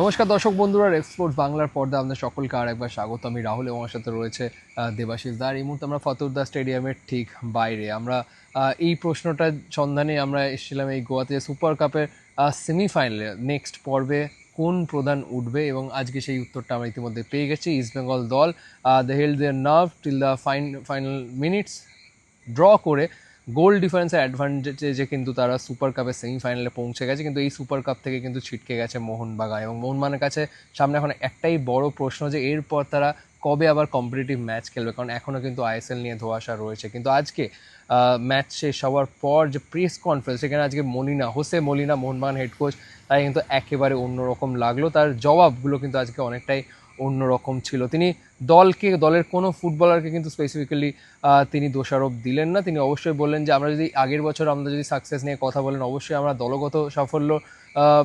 নমস্কার দর্শক বন্ধুরা এক্সপোর্ট বাংলার পর্দা আপনাদের সকলকে আর একবার স্বাগত। আমি রাহুল এবং আমার সাথে রয়েছে দেবাশিস দা। এই মুহূর্তে আমরা ফতুরদা স্টেডিয়ামের ঠিক বাইরে। আমরা এই প্রশ্নটার সন্ধানে আমরা এসেছিলাম এই গোয়াতে সুপার কাপের সেমিফাইনালে নেক্সট পর্বে কোন প্রধান উঠবে এবং আজকে সেই উত্তরটা আমরা ইতিমধ্যে পেয়ে গেছি। ইস্ট বেঙ্গল দল the held their nerve till the fine final minutes draw করে গোল ডিফারেন্সের অ্যাডভান্টেজে কিন্তু তারা সুপার কাপের সেমিফাইনালে পৌঁছে গেছে, কিন্তু এই সুপার কাপ থেকে কিন্তু ছিটকে গেছে মোহনবাগান। এবং মোহনবাগানের কাছে সামনে এখন একটাই বড় প্রশ্ন যে, এরপর তারা কবে আবার কম্পিটিটিভ ম্যাচ খেলবে? কারণ এখনও কিন্তু আইএসএল নিয়ে ধোয়াশা রয়েছে। কিন্তু আজকে ম্যাচ শেষ হওয়ার পর যে প্রেস কনফারেন্স সেখানে আজকে Molina, Jose Molina, Mohun Bagan head coach তাই কিন্তু একেবারে অন্যরকম লাগল। তার জবাবগুলো কিন্তু আজকে অনেকটাই অন্যরকম ছিল। তিনি দলকে, দলের কোনো ফুটবলারকে কিন্তু স্পেসিফিক্যালি তিনি দোষারোপ দিলেন না। তিনি অবশ্যই বললেন যে, আমরা যদি আগের বছর আমরা যদি সাকসেস নিয়ে কথা বলেন, অবশ্যই আমরা দলগত সাফল্য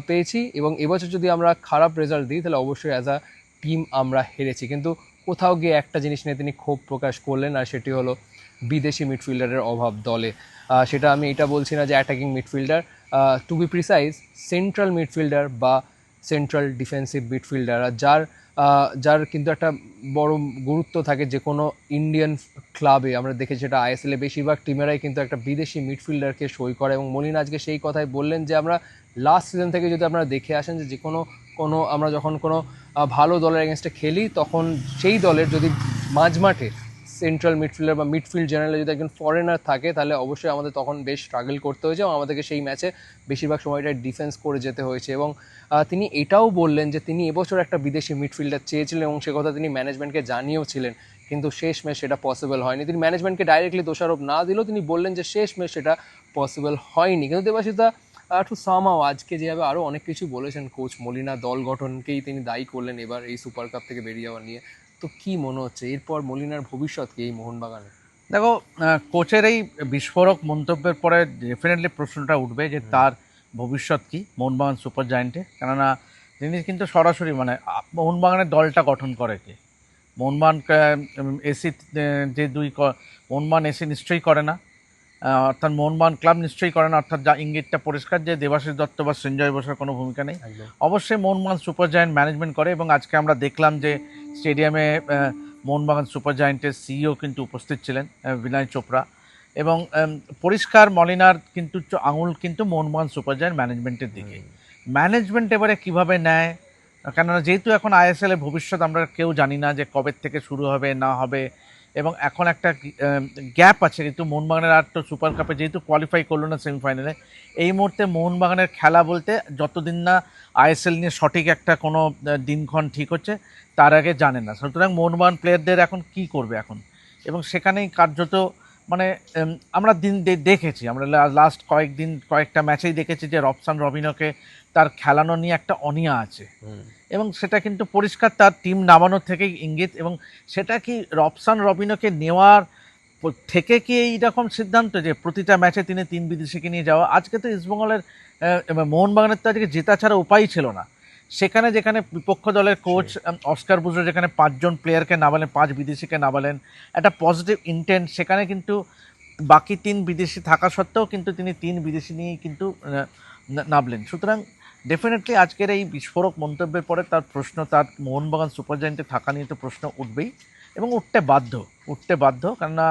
পেয়েছি এবং এবছর যদি আমরা খারাপ রেজাল্ট দিই, তাহলে অবশ্যই অ্যাজ আ টিম আমরা হেরেছি। কিন্তু কোথাও গিয়ে একটা জিনিস নিয়ে তিনি ক্ষোভ প্রকাশ করলেন আর সেটি হলো বিদেশি মিডফিল্ডারের অভাব দলে। সেটা আমি এটা বলছি না যে attacking midfielder to be precise central midfielder বা সেন্ট্রাল ডিফেন্সিভ মিডফিল্ডার যার যার কিন্তু একটা বড় গুরুত্ব থাকে যে কোনো ইন্ডিয়ান ক্লাবে আমরা দেখেছি এটা আইএসএলে বেশিরভাগ টিমেরাই কিন্তু একটা বিদেশি মিডফিল্ডারকে সই করে। এবং মলিন আজকে সেই কথাই বললেন যে, আমরা লাস্ট সিজন থেকে যদি আপনারা দেখে আসেন যে যে কোনো কোনো আমরা যখন কোনো ভালো দলের এগেনস্টে খেলি, তখন সেই দলের যদি মাঝমাঠে সেন্ট্রাল মিডফিল্ডার বা মিডফিল্ড জেনারেলে যদি একজন ফরেনার থাকে, তাহলে অবশ্যই আমাদের তখন বেশ স্ট্রাগল করতে হয়েছে এবং আমাদেরকে সেই ম্যাচে বেশিরভাগ সময়টা ডিফেন্স করে যেতে হয়েছে এবং তিনি এটাও বললেন যে তিনি এবছর একটা বিদেশি মিডফিল্ডার চেয়েছিলেন এবং সে কথা তিনি ম্যানেজমেন্টকে জানিয়েও ছিলেন, কিন্তু শেষ ম্যাচ সেটা পসিবল হয়নি। তিনি ম্যানেজমেন্টকে ডাইরেক্টলি দোষারোপ না দিলেও তিনি বললেন যে শেষ ম্যাচ সেটা পসিবল হয়নি। কিন্তু দেবাশিতা টু সামাও আজকে যেভাবে আরও অনেক কিছু বলেছেন কোচ মলিনা দল গঠনকেই তিনি দায়ী করলেন এবার এই সুপার কাপ থেকে বেরিয়ে যাওয়া নিয়ে। তো কি মনে হচ্ছে? এরপর মলিনার ভবিষ্যৎ কি এই মোহনবাগানে? দেখো কোচের এই বিস্ফোরক মন্তব্যের পরে ডেফিনেটলি প্রশ্নটা উঠবে যে তার ভবিষ্যৎ কি মোহনবাগান সুপার জায়েন্টে? কেননা তিনি কিন্তু সরাসরি মানে মোহনবাগানের দলটা গঠন করে কে? মোহনবাগান এসি যে দুই মোহনবাগান এসি নিশ্চয়ই করে না। অর্থাৎ মোহনবাগান ক্লাব নিশ্চয়ই করেন অর্থাৎ যা ইঙ্গিতটা পরিষ্কার যে দেবাশিস দত্ত বা সঞ্জয় বসার কোনো ভূমিকা নেই। অবশ্যই মোহনবাগান সুপার জায়েন্ট ম্যানেজমেন্ট করে এবং আজকে আমরা দেখলাম যে স্টেডিয়ামে মোহনবাগান সুপার জায়েন্টের সিইও কিন্তু উপস্থিত ছিলেন বিনয় চোপড়া। এবং পরিষ্কার মলিনার কিন্তু আঙুল কিন্তু মোহনবাগান সুপার জায়েন্ট ম্যানেজমেন্টের দিকে। ম্যানেজমেন্ট এবারে কীভাবে নেয়? কেননা যেহেতু এখন আইএসএল এর ভবিষ্যৎ আমরা কেউ জানি না যে কবে থেকে শুরু হবে না হবে। এবং এখন একটা গ্যাপ আছে, কিন্তু মোহনবাগানের আর তো সুপার কাপে যেহেতু কোয়ালিফাই করল না সেমিফাইনালে এই মুহূর্তে মোহনবাগানের খেলা বলতে যতদিন না আইএসএল নিয়ে সঠিক একটা কোনো দিনক্ষণ ঠিক হচ্ছে, তার আগে জানে না। সুতরাং মোহনবাগান প্লেয়ারদের এখন কি করবে এখন? এবং সেখানেই কার্যত মানে আমরা দিন দেখেছি, আমরা লাস্ট কয়েকদিন, কয়েকটা ম্যাচেই দেখেছি যে রবসান রবিনকে তার খেলানো নিয়ে একটা অনিয়া আছে। এবং সেটা কিন্তু পরিষ্কার তার টিম নামানোর থেকেই ইঙ্গিত এবং সেটা কি রবসান রবিনোকে নেওয়ার থেকে কি এইরকম সিদ্ধান্ত যে প্রতিটা ম্যাচে তিনি তিন বিদেশিকে নিয়ে যাওয়া? আজকে তো ইস্টবেঙ্গলের মোহনবাগানের তো আজকে জেতা ছাড়া উপায়ই ছিল না। সেখানে যেখানে বিপক্ষ দলের কোচ অস্কার বুজো যেখানে পাঁচজন প্লেয়ারকে নামালেন পাঁচ বিদেশিকে নামালেন একটা পজিটিভ ইন্টেন্ট সেখানে কিন্তু বাকি তিন বিদেশি থাকা সত্ত্বেও কিন্তু তিনি তিন বিদেশি নিয়েই কিন্তু নামলেন। সুতরাং ডেফিনেটলি আজকের এই বিস্ফোরক মন্তব্যের পরে তার প্রশ্ন তার মোহনবাগান সুপার জায়েন্টে থাকা নিয়ে তো প্রশ্ন উঠবেই এবং উঠতে বাধ্য উঠতে বাধ্য কেননা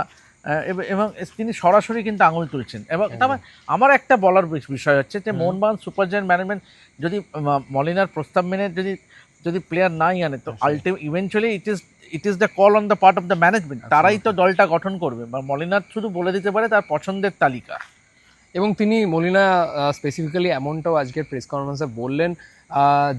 এবং তিনি সরাসরি কিন্তু আঙুল তুলছেন। এবং তবে আমার একটা বলার বিষয় হচ্ছে যে মোহনবাগান সুপার জায়েন্ট ম্যানেজমেন্ট যদি মলিনার প্রস্তাব মেনে যদি যদি প্লেয়ার নাই আনে তো আলটিম eventually it is it is the call on the part of the management তারাই তো দলটা গঠন করবে। বা মলিনার শুধু বলে দিতে পারে তার পছন্দের তালিকা। এবং তিনি মলিনা স্পেসিফিক্যালি এমনটাও আজকের প্রেস কনফারেন্সে বললেন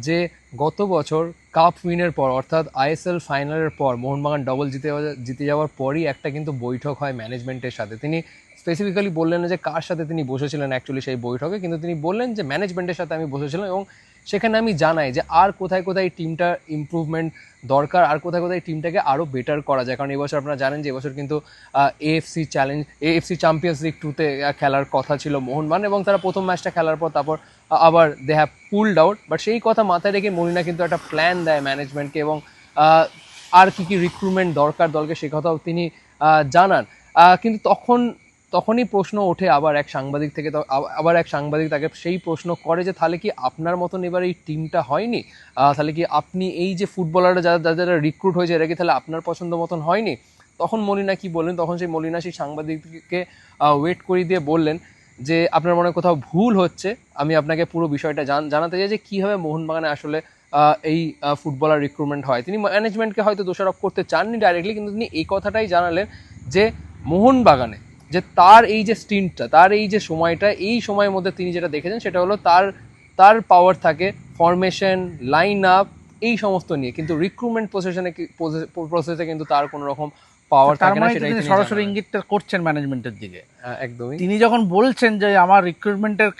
যে গত বছর কাপ উইনের পর, অর্থাৎ আইএসএল ফাইনালের পর, মোহনবাগান ডবল জিতে জিতে যাওয়ার পরই একটা কিন্তু বৈঠক হয় ম্যানেজমেন্টের সাথে। তিনি স্পেসিফিক্যালি বললেন যে কার সাথে তিনি বসেছিলেন অ্যাকচুয়ালি সেই বৈঠকে, কিন্তু তিনি বললেন যে ম্যানেজমেন্টের সাথে আমি বসেছিলাম এবং সেখানে আমি জানাই যে আর কোথায় কোথায় টিমটা ইমপ্রুভমেন্ট দরকার, আর কোথায় কোথায় টিমটাকে আরও বেটার করা যায়। কারণ এবছর আপনারা জানেন যে এবছর কিন্তু AFC challenge AFC champions league টুতে খেলার কথা ছিল মোহনবাগান এবং তারা প্রথম ম্যাচটা খেলার পর তারপর আবার they have pulled out but সেই কথা মাথায় রেখে মরিনা কিন্তু একটা প্ল্যান দেয় ম্যানেজমেন্টকে এবং আর কি কি রিক্রুটমেন্ট দরকার দলকে সে কথাও তিনি জানান। কিন্তু তখন তখনই প্রশ্ন ওঠে আবার এক সাংবাদিক থেকে আবার এক সাংবাদিক তাকে সেই প্রশ্ন করে যে তাহলে কি আপনার মতন এবার এই টিমটা হয়নি? তাহলে কি আপনি এই যে ফুটবলাররা যারা যারা রিক্রুট হয়েছে এরা কি তাহলে আপনার পছন্দ মতন হয়নি? তখন মলিনা কি বললেন? তখন সেই মলিনা সেই সাংবাদিককে ওয়েট করিয়ে দিয়ে বললেন যে আপনার মনে কোথাও ভুল হচ্ছে, আমি আপনাকে পুরো বিষয়টা জান- জানাতে চাই যে কীভাবে মোহনবাগানে আসলে এই ফুটবলার রিক্রুটমেন্ট হয়। তিনি ম্যানেজমেন্টকে হয়তো দোষারোপ করতে চাননি ডাইরেক্টলি কিন্তু তিনি এই কথাটাই জানালেন যে মোহনবাগানে যে তার এই যে স্টিনটা তার এই যে সময়টা এই সময়ের মধ্যে তিনি যেটা দেখেছেন সেটা হলো তার তার পাওয়ার থাকে ফরমেশন লাইন আপ এই সমস্ত নিয়ে। কিন্তু রিক্রুটমেন্ট প্রসেশনে প্রসেসে কিন্তু তার কোনো রকম পাওয়ার থাকে না মানে তিনি সরাসরি। ইঙ্গিতটা করছেন ম্যানেজমেন্টের দিকে। হ্যাঁ, একদমই। তিনি যখন বলছেন যে আমার রিক্রুটমেন্টের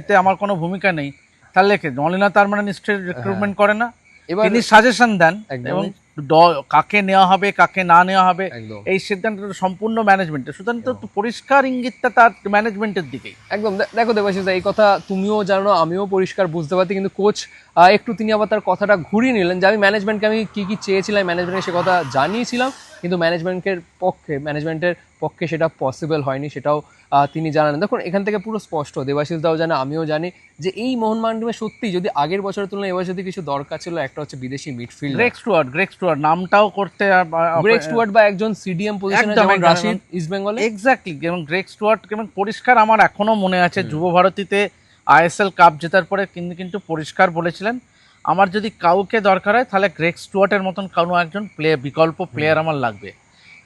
এতে আমার কোনো ভূমিকা নেই তাহলে কে নলিনা তার মানে নিশ্চয়ই রিক্রুটমেন্ট করে না। এবার তিনি সাজেশন দেন। এবং কাকে নেওয়া হবে কাকে না নেওয়া হবে এই সিদ্ধান্তটা সম্পূর্ণ ম্যানেজমেন্টের সুতরাং তো পরিষ্কার ইঙ্গিতটা তার ম্যানেজমেন্টের দিকেই। একদম। দেখো দেবাশিস এই কথা তুমিও জানো আমিও পরিষ্কার বুঝতে পারছি কিন্তু কোচ একটু তিনি আবার তার কথাটা ঘুরিয়ে নিলেন যে আমি ম্যানেজমেন্টকে আমি কী কী চেয়েছিলাম ম্যানেজমেন্টকে সে কথা জানিয়েছিলাম কিন্তু ম্যানেজমেন্টের পক্ষে ম্যানেজমেন্টের পক্ষে সেটা পসিবল হয়নি সেটাও তিনি জানালেন। দেখুন এখান থেকে পুরো স্পষ্ট। দেবাশিস দাও জানে আমিও জানি যে এই মোহনবাগান টিমে সত্যি যদি আগের বছরের তুলনায় এবার যদি কিছু দরকার ছিল একটা হচ্ছে বিদেশি midfield Greg Stewart Greg Stewart নামটাও করতে গ্রেক স্টুয়ার্ট বা একজন সিডিএম পজিশনে যেমন রাশিদ ইস্ট বেঙ্গলে এক্স্যাক্টলি এবং গ্রেক স্টুয়ার্ট এবং পরিষ্কার আমার এখনও মনে আছে যুব ভারতীতে আইএসএল কাপ জেতার পরে কিন্তু কিন্তু পরিষ্কার বলেছিলেন আমার যদি কাউকে দরকার হয় তাহলে গ্রেক স্টুয়ার্টের মতন কোনো একজন প্লেয়ার বিকল্প প্লেয়ার আমার লাগবে।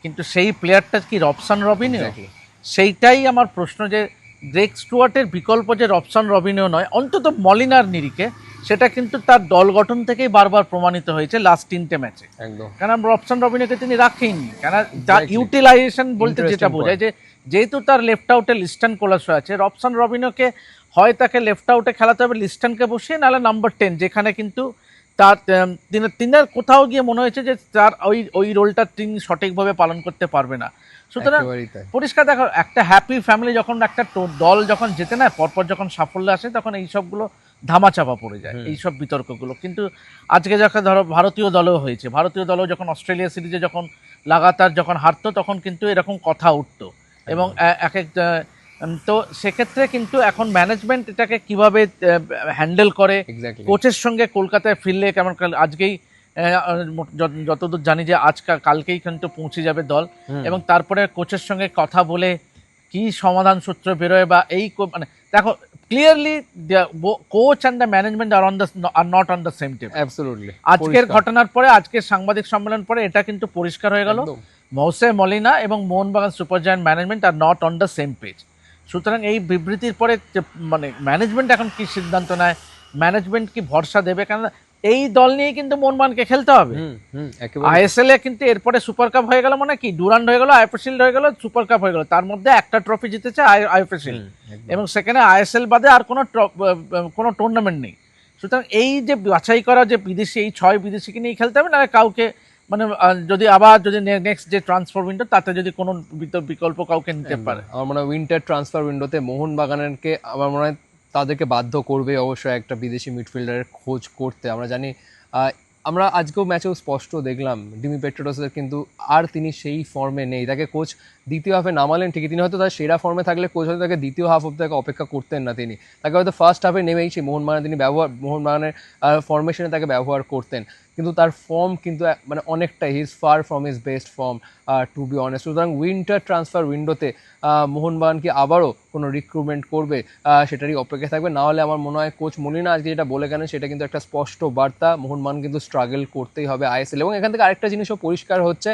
কিন্তু সেই প্লেয়ারটা কি রবসান Exactly. সেইটাই আমার প্রশ্ন যে গ্রেক স্টুয়ার্টের বিকল্প যে রবসান রবিনিও নয় অন্তত মলিনার নিরিখে সেটা কিন্তু তার দল গঠন থেকেই বারবার প্রমাণিত হয়েছে লাস্ট তিনটে ম্যাচে। একদম। কেন রবসান রবিনোকে তিনি রাখেননি? কেন Exactly. ইউটিলাইজেশন বলতে যেটা বোঝায় যে যেহেতু তার লেফট আউটে লিস্টান কোলাসো আছে রবসান রবিনোকে হয় তাকে লেফট আউটে খেলাতে হবে লিস্টানকে বসিয়ে নাহলে নাম্বার টেন যেখানে কিন্তু তার তিনি তিনার কোথাও গিয়ে মনে হয়েছে যে তার ওই ওই রোলটা তিনি সঠিকভাবে পালন করতে পারবে না। সুতরাং পরিষ্কার দেখো একটা হ্যাপি ফ্যামিলি যখন একটা দল যখন যেতে না পরপর যখন সাফল্য আসে তখন এই সবগুলো ধামাচাপা পড়ে যায় হুম। এই সব বিতর্কগুলো। কিন্তু আজকে যখন ধরো ভারতীয় দলও হয়েছে ভারতীয় দলও যখন অস্ট্রেলিয়া সিরিজে যখন লাগাতার যখন হারতো তখন কিন্তু এরকম কথা উঠতো। এবং এক এক তো সেক্ষেত্রে কিন্তু এখন ম্যানেজমেন্ট এটাকে কীভাবে হ্যান্ডেল করে কোচের সঙ্গে কলকাতায় ফিরলে কেমন আজকেই যতদূর জানি যে আজকাল কালকেই কিন্তু পৌঁছে যাবে দল। এবং তারপরে কোচের সঙ্গে কথা বলে কি সমাধান সূত্র বেরোয় বা এই মানে দেখো clearly coach and the management are on the are not on the same table absolutely আজকের ঘটনার পরে আজকের সাংবাদিক সম্মেলন পরে এটা কিন্তু পরিষ্কার হয়ে গেল। মৌসে মলিনা এবং Mohun Bagan super giant management are not on the same page সুতরাং এই বিবৃতির পরে মানে ম্যানেজমেন্ট এখন কি সিদ্ধান্ত নেয়? ম্যানেজমেন্ট কি ভরসা দেবে? কেন এই দল নিয়ে কিন্তু মোহনবাগানকে খেলতে হবে। আইএসএল এ কিন্তু এরপরে সুপার কাপ হয়ে গেল মানে কি? ডুরান্ড হয়ে গেল আইএফএ হয়ে গেল সুপার কাপ হয়ে গেল। তার মধ্যে একটা ট্রফি জিতেছে আইএফএ হুম, এবং সেখানে আইএসএল বাদে আর কোনো কোনো টুর্নামেন্ট নেই। সুতরাং এই যে বাছাই করা যে বিদেশি এই ছয় বিদেশিকে নিয়ে খেলতে হবে না কাউকে মানে যদি আবার যদি নেক্সট যে ট্রান্সফার উইন্ডো তাতে যদি কোনো বিকল্প কাউকে নিতে পারে। আমার মনে হয় উইন্টার ট্রান্সফার উইন্ডোতে মোহনবাগানকে আমার মনে হয় তাদেরকে বাধ্য করবে অবশ্যই একটা বিদেশি মিডফিল্ডারের খোঁজ করতে। আমরা জানি আমরা আজকেও ম্যাচেও স্পষ্ট দেখলাম, ডিমি পেট্রোডসের কিন্তু আর তিনি সেই ফর্মে নেই। তাকে কোচ দ্বিতীয় হাফে নামালেন, ঠিকই। তিনি হয়তো তার সেরা ফর্মে থাকলে কোচ হয়তো তাকে দ্বিতীয় হাফ অব্দি তাকে অপেক্ষা করতেন না তিনি। তাকে হয়তো ফার্স্ট হাফে নেমেই সেই মোহনবাগানে তিনি ব্যবহার মোহনবাগানের ফর্মেশনে তাকে ব্যবহার করতেন। কিন্তু তার ফর্ম কিন্তু মানে অনেকটাই his far from his best form to be honest সুতরাং উইন্টার ট্রান্সফার উইন্ডোতে মোহনবাগান কি আবারও কোনো রিক্রুটমেন্ট করবে? সেটারই অপেক্ষা থাকবে। না হলে আমার মনে হয় কোচ মলিনা আজকে যেটা বলে গেলেন, সেটা কিন্তু একটা স্পষ্ট বার্তা। মোহনবাগান কিন্তু স্ট্রাগল করতেই হবে আইএসএল এবং এখান থেকে আরেকটা জিনিসও পরিষ্কার হচ্ছে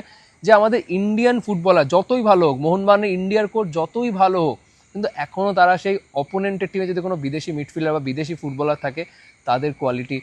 যে আমাদের ইন্ডিয়ান ফুটবলার যতই ভালো হোক মোহনবাগানের ইন্ডিয়ার কোচ যতই ভালো হোক কিন্তু এখনও তারা সেই অপোনেন্টের টিমে যদি কোনো বিদেশি মিডফিল্ডার বা বিদেশি ফুটবলার থাকে তাদের কোয়ালিটি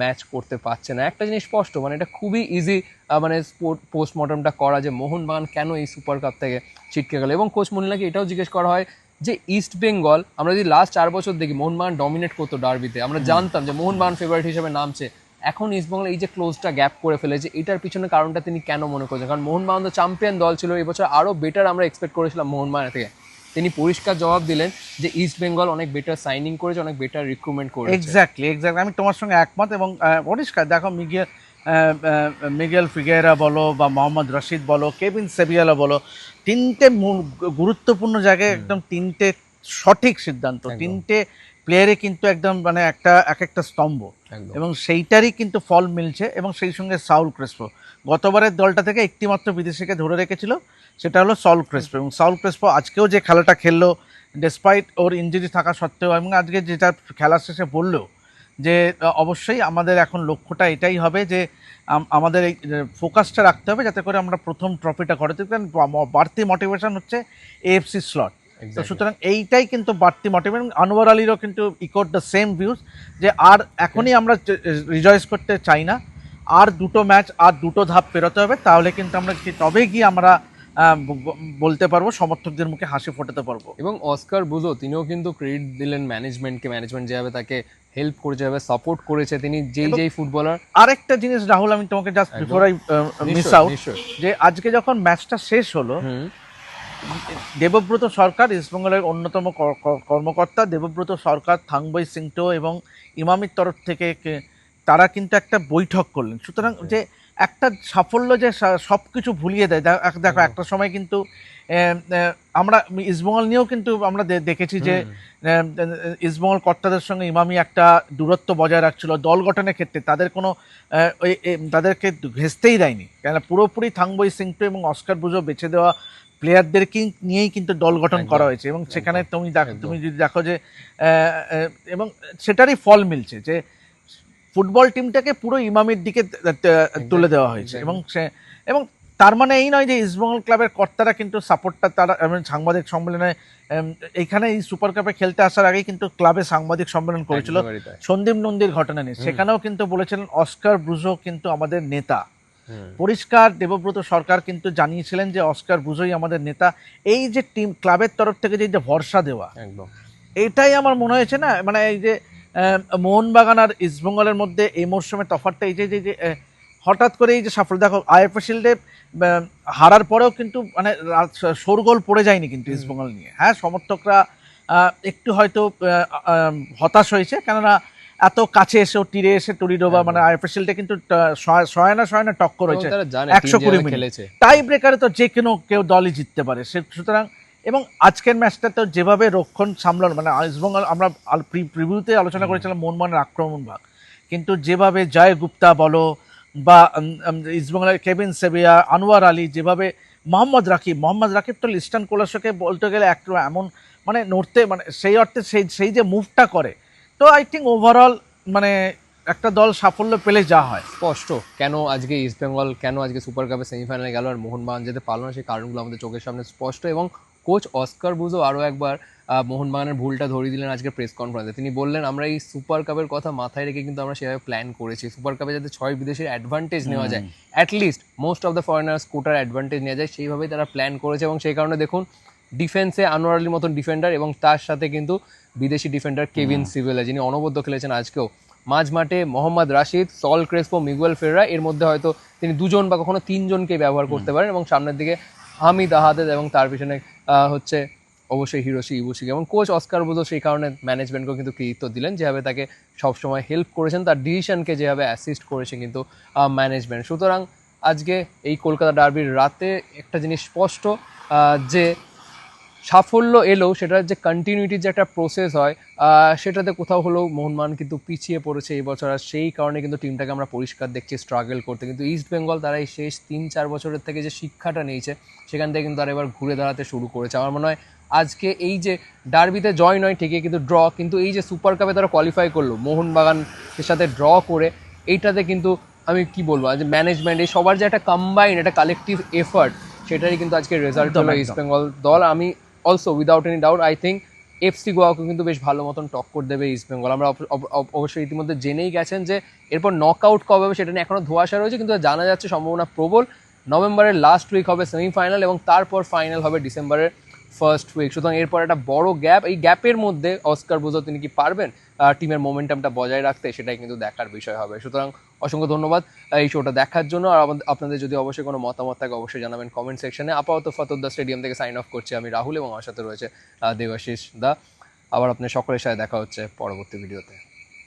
ম্যাচ করতে পারছে না। একটা জিনিস স্পষ্ট মানে এটা খুবই ইজি মানে স্পোর্ট পোস্টমর্টমটা করা যে মোহনবাগান কেন এই সুপার কাপ থেকে ছিটকে গেল। এবং কোচ মনিলাকে এটাও জিজ্ঞেস করা হয় যে ইস্ট বেঙ্গল আমরা যদি লাস্ট চার বছর দেখি মোহনবাগান ডমিনেট করতো ডার্বিতে আমরা জানতাম যে মোহনবাগান ফেভারিট হিসেবে নামছে। এখন ইস্ট বেঙ্গল এই যে ক্লোজটা গ্যাপ করে ফেলেছে এটার পিছনে কারণটা তিনি কেন মনে করছেন? কারণ মোহনবাগান তো চ্যাম্পিয়ন দল ছিল এবছর আরও বেটার আমরা এক্সপেক্ট করেছিলাম মোহনবাগান থেকে। তিনি পরিষ্কার জবাব দিলেন যে ইস্ট বেঙ্গল অনেক বেটার সাইনিং করেছে অনেক বেটার রিক্রুটমেন্ট করেছে। এক্স্যাক্টলি এক্স্যাক্টলি আমি তোমার সঙ্গে একমত এবং পরিষ্কার। দেখো মিগিয়ে মিগেল ফিগেরা বলো বা মোহাম্মদ রশিদ বলো কেভিন সেবিয়ালা বলো তিনটে গুরুত্বপূর্ণ জায়গায় একদম তিনটে সঠিক সিদ্ধান্ত তিনটে প্লেয়ারে কিন্তু একদম মানে একটা এক একটা স্তম্ভ। এবং সেইটারই কিন্তু ফল মিলছে এবং সেই সঙ্গে সাউল ক্রেসপো গতবারের দলটা থেকে একটিমাত্র বিদেশিকে ধরে রেখেছিল সেটা হলো সাউল ক্রেসপো এবং সাউল ক্রেসপো আজকেও যে খেলাটা খেললো ডেসপাইট ওর ইঞ্জুরি থাকা সত্ত্বেও এবং আজকে যেটা খেলার শেষে বলল যে অবশ্যই আমাদের এখন লক্ষ্যটা এটাই হবে যে আমাদের এই ফোকাসটা রাখতে হবে যাতে করে আমরা প্রথম ট্রফিটা ঘরে কারণ বাড়তি মোটিভেশন হচ্ছে এএফসি স্লট তো সুতরাং এইটাই কিন্তু বাড়তি মোটিভেশন আনোয়ার আলীরও কিন্তু ইকোড দ্য সেম ভিউজ যে আর এখনই আমরা রিজয়েস করতে চাই না আর দুটো ম্যাচ আর দুটো ধাপ পেরোতে হবে তাহলে কিন্তু আমরা তবে গিয়ে আমরা বলতে পারব সমর্থকদের মুখে হাসি ফোটাতে পারব। এবং অস্কার বুঝো তিনিও কিন্তু ক্রেডিট দিলেন ম্যানেজমেন্টকে ম্যানেজমেন্ট যেভাবে তাকে হেল্প করেছে যেভাবে সাপোর্ট করেছে তিনি যেই এবং- যেই ফুটবলার আরেকটা জিনিস রাহুল আমি তোমাকে just. Before I miss out যে আজকে যখন ম্যাচটা শেষ হলো দেবব্রত সরকার ইস্টবেঙ্গলের অন্যতম কর- কর- কর্মকর্তা দেবব্রত সরকার থাংবই সিংটো এবং ইমামির তরফ থেকে তারা কিন্তু একটা বৈঠক করলেন। সুতরাং যে একটা সাফল্য যে সব কিছু ভুলিয়ে দেয় দেখো একটা সময় কিন্তু আমরা ইস্টবেঙ্গল নিয়েও কিন্তু আমরা দেখেছি যে। ইস্টবেঙ্গল কর্তাদের সঙ্গে ইমামি একটা দূরত্ব বজায় রাখছিল দল গঠনের ক্ষেত্রে। তাদের কোনো ওই তাদেরকে ঘেঁচতেই দেয়নি। কেন পুরোপুরি থাংবই সিংটো এবং অস্কার বুঝো বেছে দেওয়া প্লেয়ারদেরকে নিয়েই কিন্তু দল গঠন করা হয়েছে এবং সেখানে তুমি দেখো তুমি যদি দেখো যে এবং সেটারই ফল মিলছে যে ফুটবল টিমটাকে পুরো ইমামের দিকে তুলে দেওয়া হয়েছে এবং সে এবং তার মানে এই নয় যে ইস্টবেঙ্গল ক্লাবের কর্তারা কিন্তু সাপোর্টটা তারা সাংবাদিক সম্মেলনে এইখানে এই সুপার কাপে খেলতে আসার আগে কিন্তু ক্লাবে সাংবাদিক সম্মেলন করেছিল সন্দীপ নন্দীর ঘটনা নিয়ে। সেখানেও কিন্তু বলেছিলেন অস্কার ব্রুজো কিন্তু আমাদের নেতা। পরিষ্কার দেবব্রত সরকার কিন্তু জানিয়েছিলেন যে অস্কার ব্রুজোই আমাদের নেতা। এই যে টিম ক্লাবের তরফ থেকে যে যে ভরসা দেওয়া একদম। এটাই আমার মনে হয়েছে না? মানে এই যে মোহনবাগান আর ইস্টবেঙ্গলের মধ্যে এই মরশুমে তফাৎটা এই যে যে হঠাৎ করে এই যে সাফল্য দেখো আইএফএ শিল্ডে হারার পরেও কিন্তু মানে শোরগোল পড়ে যায়নি কিন্তু ইস্টবেঙ্গল নিয়ে। হ্যাঁ সমর্থকরা একটু হয়তো হতাশ হয়েছে। কেননা এত কাছে এসেও তীরে এসে টুরিডোবা একদম। মানে আইএফএ শিল্ডে কিন্তু ছয় না ছয় না টক্কর হয়েছে জানে 120 মিনিট। টাই ব্রেকারে তো যে কোনো কেউ দলই জিততে পারে। সে সুতরাং এবং আজকের ম্যাচটা তো যেভাবে রক্ষণ সামলানো মানে ইস্টবেঙ্গল আমরা প্রিভিউতে আলোচনা করেছিলাম মোহনবাগানের আক্রমণ ভাগ। কিন্তু যেভাবে জয় গুপ্তা বলো বা ইস্টবেঙ্গলের কেভিন সেবিয়া আনোয়ার আলী যেভাবে মোহাম্মদ রাকিব মোহাম্মদ রাকিব তো লিস্টান কোলাসকে বলতে গেলে একটু এমন মানে নড়তে মানে সেই অর্থে সেই সেই যে মুভটা করে তো আই থিঙ্ক ওভারঅল মানে একটা দল সাফল্য পেলে যা হয়। স্পষ্ট কেন আজকে ইস্ট বেঙ্গল কেন আজকে সুপার কাপে সেমিফাইনালে গেল আর মোহনবাগান যেতে পারল না সেই কারণগুলো আমাদের চোখের সামনে স্পষ্ট এবং কোচ অস্কার বুঝো আরও একবার আহ, মোহনবাগানের ভুলটা ধরিয়ে দিলেন আজকে প্রেস কনফারেন্সে তিনি বললেন আমরা এই সুপার কাপের কথা মাথায় রেখে কিন্তু আমরা সেভাবে প্ল্যান করেছি। সুপার কাপে যাতে ছয় বিদেশের অ্যাডভান্টেজ নেওয়া যায় at least most of the foreigners কোটার অ্যাডভান্টেজ নেওয়া যায় সেইভাবেই তারা প্ল্যান করেছে এবং সেই কারণে দেখুন ডিফেন্সে আনোয়ার আলীর মতন ডিফেন্ডার এবং তার সাথে কিন্তু বিদেশি ডিফেন্ডার কেভিন সিভেলা যিনি অনবদ্য খেলেছেন আজকেও। মাঝ মাঠে Mohammad Rashid Saul Crespo Miguel Ferreira এর মধ্যে হয়তো তিনি দুজন বা কখনো তিনজনকে ব্যবহার করতে পারেন এবং সামনের দিকে হামিদ আহাদেদ এবং তার পিছনে হচ্ছে অবশ্যই হিরোশি ইবুশিক। এবং কোচ অস্কার বুঝো সেই কারণে ম্যানেজমেন্টকেও কিন্তু কৃতিত্ব দিলেন যেভাবে তাকে সবসময় হেল্প করেছেন তার ডিসিশনকে যেভাবে অ্যাসিস্ট করেছে কিন্তু ম্যানেজমেন্ট সুতরাং আজকে এই কলকাতা ডার্বির রাতে একটা জিনিস স্পষ্ট যে সাফল্য এলেও সেটার যে কন্টিনিউটির যে একটা প্রসেস হয় সেটাতে কোথাও হলেও মোহনবাগান কিন্তু পিছিয়ে পড়েছে এই বছর। আর সেই কারণে কিন্তু টিমটাকে আমরা পরিষ্কার দেখছি স্ট্রাগল করতে। কিন্তু ইস্ট বেঙ্গল তারা এই শেষ তিন চার বছরের থেকে যে শিক্ষাটা নিয়েছে সেখান থেকে কিন্তু তারা এবার ঘুরে দাঁড়াতে শুরু করেছে। আমার মনে হয় আজকে এই যে ডার্বিতে জয় নয় ঠিকই কিন্তু ড্র কিন্তু এই যে সুপার কাপে তারা কোয়ালিফাই করল মোহনবাগানের সাথে ড্র করে এইটাতে কিন্তু আমি কি বলব আজ ম্যানেজমেন্ট এই সবার যে একটা কম্বাইন একটা কালেকটিভ এফার্ট সেটারই কিন্তু আজকে রেজাল্ট হলো ইস্ট বেঙ্গল দল। আমি also without any doubt I think FC গোয়াকে কিন্তু বেশ ভালো মতন টক করে দেবে ইস্ট বেঙ্গল আমরা অব- অব- অব- অবশ্যই ইতিমধ্যে জেনেই গেছেন যে এরপর নক আউট কবে হবে সেটা নিয়ে এখনও ধোয়াশা রয়েছে, কিন্তু জানা যাচ্ছে সম্ভাবনা প্রবল। নভেম্বরের লাস্ট উইক হবে সেমিফাইনাল এবং তারপর ফাইনাল হবে ডিসেম্বরের ফার্স্ট উইক সুতরাং এরপর একটা বড় গ্যাপ এই গ্যাপের মধ্যে অস্কার বুঝো তিনি কি পারবেন? টিমের মোমেন্টামটা বজায় রাখতে সেটাই কিন্তু দেখার বিষয় হবে। সুতরাং অসংখ্য ধন্যবাদ এই শোটা দেখার জন্য। আর আপনাদের যদি অবশ্যই কোনো মতামত থাকে, অবশ্যই জানাবেন কমেন্ট সেকশনে আপাতত ফতদ্দা স্টেডিয়াম থেকে সাইন অফ করছি আমি, রাহুল এবং আমার সাথে রয়েছে দেবাশিস দা। আবার আপনার সকলের সাথে দেখা হচ্ছে পরবর্তী ভিডিওতে